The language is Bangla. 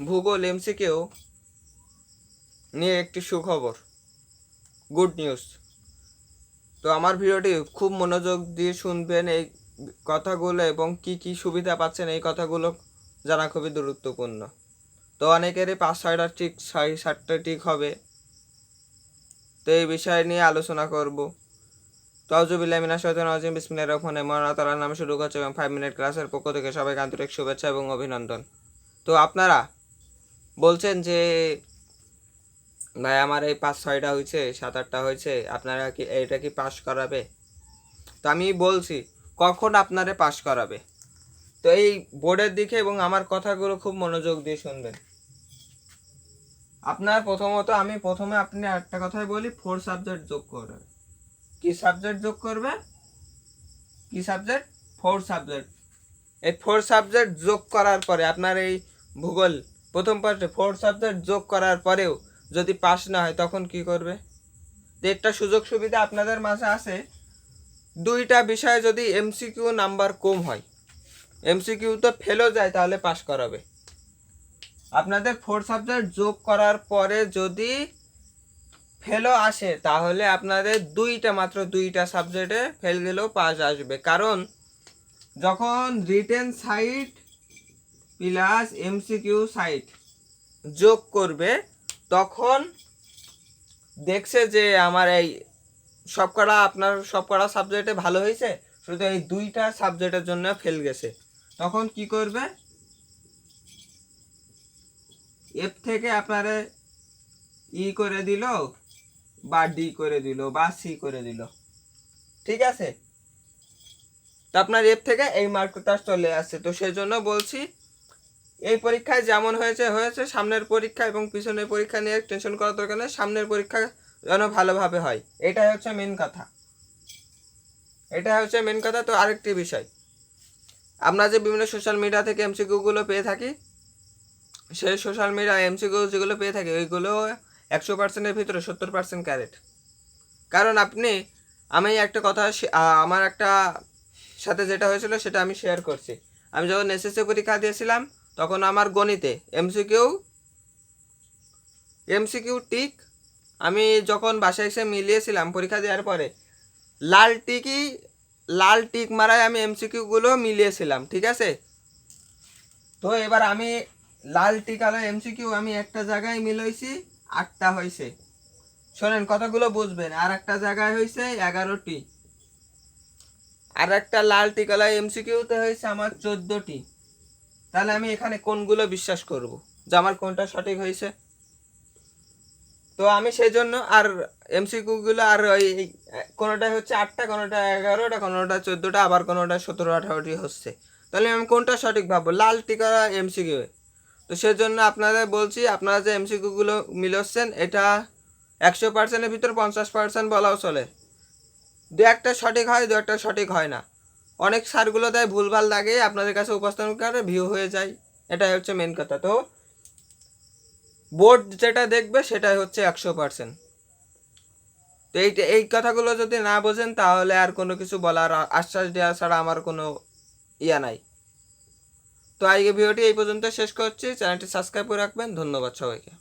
ভূগোল এমসিকেও নিয়ে একটি সুখবর। Good news. তো আমার ভিডিওটি খুব মনোযোগ দিয়ে শুনবেন এই কথাগুলো এবং কি কি সুবিধা পাচ্ছেন এই কথাগুলো জানা খুবই গুরুত্বপূর্ণ। তো অনেকেরই পাঁচ ছয়টা ঠিক, ছয় সাতটা ঠিক হবে। তো এই বিষয় নিয়ে আলোচনা করব। তজুবিল্লাহ মিনা সৈতন আজিম বিসমিল্লাহির রহমানির রহিম। আল্লাহ তাআলার নামে শুরু করছে এবং ফাইভ মিনিট ক্লাসের পক্ষ থেকে সবাইকে আন্তরিক শুভেচ্ছা এবং অভিনন্দন। তো আপনারা বলছেন যে, ভাই, আমার এই পাঁচ ছয়টা হয়েছে, সাত আটটা হয়েছে, আপনারা কি এইটা কি পাস করাবে? তো আমি বলছি, কখন আপনারে পাস করাবে? তো এই বোর্ডের দিকে এবং আমার কথাগুলো খুব মনোযোগ দিয়ে শুনবেন। আপনার প্রথমত, আমি প্রথমে আপনি একটা কথাই বলি ফোর সাবজেক্ট যোগ করবে কি সাবজেক্ট যোগ করবে কি সাবজেক্ট ফোর সাবজেক্ট এই ফোর সাবজেক্ট যোগ করার পরে আপনার এই ভূগোল প্রথম পার্টে ফোর সাবজেক্ট যোগ করার পরেও যদি পাস না হয়, তখন কি করবে? একটা সুযোগ সুবিধা আপনাদের মাঝে আছে, দুইটা বিষয়ে যদি এমসিকিউ নাম্বার কম হয় এমসিকিউ তো ফেলও যায়, তাহলে পাস করাবে। আপনাদের ফোর সাবজেক্ট যোগ করার পরে যদি ফেলও আসে, তাহলে আপনাদের দুইটা মাত্র দুইটা সাবজেক্টে ফেল গেলেও পাস আসবে। কারণ, যখন written side plus MCQ side যোগ করবে, তখন দেখছে যে আমার এই সবকটা আপনার সবকটা সাবজেক্টে ভালো হয়েছে, শুধু এই দুইটা সাবজেক্টের জন্য ফেল গেছে। তখন কি করবে? এফ থেকে আপনারে ই করে দিল বা ডি করে দিল বা সি করে দিল। ঠিক আছে? তো আপনার এফ থেকে এই মার্কটা চলে আসছে। তো সেই জন্য বলছি এই পরীক্ষায় যেমন হয়েছে হয়েছে। সামনের পরীক্ষা এবং পিছনের পরীক্ষা নিয়ে টেনশন করার দরকার নেই। সামনের পরীক্ষা যেন ভালোভাবে হয়। এটাই হচ্ছে মেন কথা। এটা হচ্ছে মেন কথা। তো আরেকটি বিষয়। আমরা যে বিভিন্ন সোশ্যাল মিডিয়া থেকে এমসিকিউগুলো পেয়ে থাকি, সেই সোশ্যাল মিডিয়া এমসিকিউ যেগুলো পেয়ে থাকি, ওইগুলো একশো পার্সেন্টের ভিতরে, সত্তর পার্সেন্ট ক্যারেট কারণ আপনি, আমি একটা কথা আমার একটা সাথে যেটা হয়েছিল, সেটা আমি শেয়ার করছি। আমি যখন এসএসসি পরীক্ষা দিয়েছিলাম তখন আমার গণিতে এমসিকিউ এমসিকিউ টিক আমি যখন বাসায় এসে মিলিয়েছিলাম পরীক্ষা দেওয়ার পরে, লাল টিকই, লাল টিক মারায় আমি এমসিকিউগুলো মিলিয়েছিলাম, ঠিক আছে? তো এবার আমি লাল টিক আলো এমসিকিউ আমি একটা জায়গায় মিলাইছি, আটটা হয়েছে শোনেন কথাগুলো বুঝবেন? আর একটা জায়গায় হয়েছে এগারোটি। আর একটা লাল টিকালা এমসিকিউতে হয়েছে আমার চোদ্দোটি। তাহলে আমি এখানে কোনগুলো বিশ্বাস করব? যে আমার কোনটা সঠিক হয়েছে? তো আমি সেই জন্য আর এমসিকিউগুলো আর ওই কোনোটা হচ্ছে আটটা, কোনোটা এগারোটা, কোনোটা চোদ্দোটা, আবার কোনোটা সতেরো আঠারোটি হচ্ছে। তাহলে আমি কোনটা সঠিক ভাববো? লাল টিকা এমসিকিউ তো সেজন্য আপনাদের বলছি, আপনারা যে এমসিকিউগুলো মিলাচ্ছেন, এটা একশো পার্সেন্টের ভিতর পঞ্চাশ পার্সেন্ট বলাও চলে। দু একটা সঠিক হয়, দু একটা সঠিক হয় না। অনেক সারগুলো দেয়, ভুলভাল লাগে, আপনাদের কাছে উপস্থাপন করে ভিউ হয়ে যায়। এটাই হচ্ছে মেন কথা। তো বোর্ড যেটা দেখবে সেটাই হচ্ছে একশো পার্সেন্ট তো এই এই কথাগুলো যদি না বোঝেন, তাহলে আর কোনো কিছু বলার আশ্বাস দেওয়া ছাড়া আমার কোনো ইয়া নাই। তো আজকে ভিডিওটি এই পর্যন্ত শেষ করছি। চ্যানেলটি সাবস্ক্রাইব করে রাখবেন। ধন্যবাদ সবাইকে।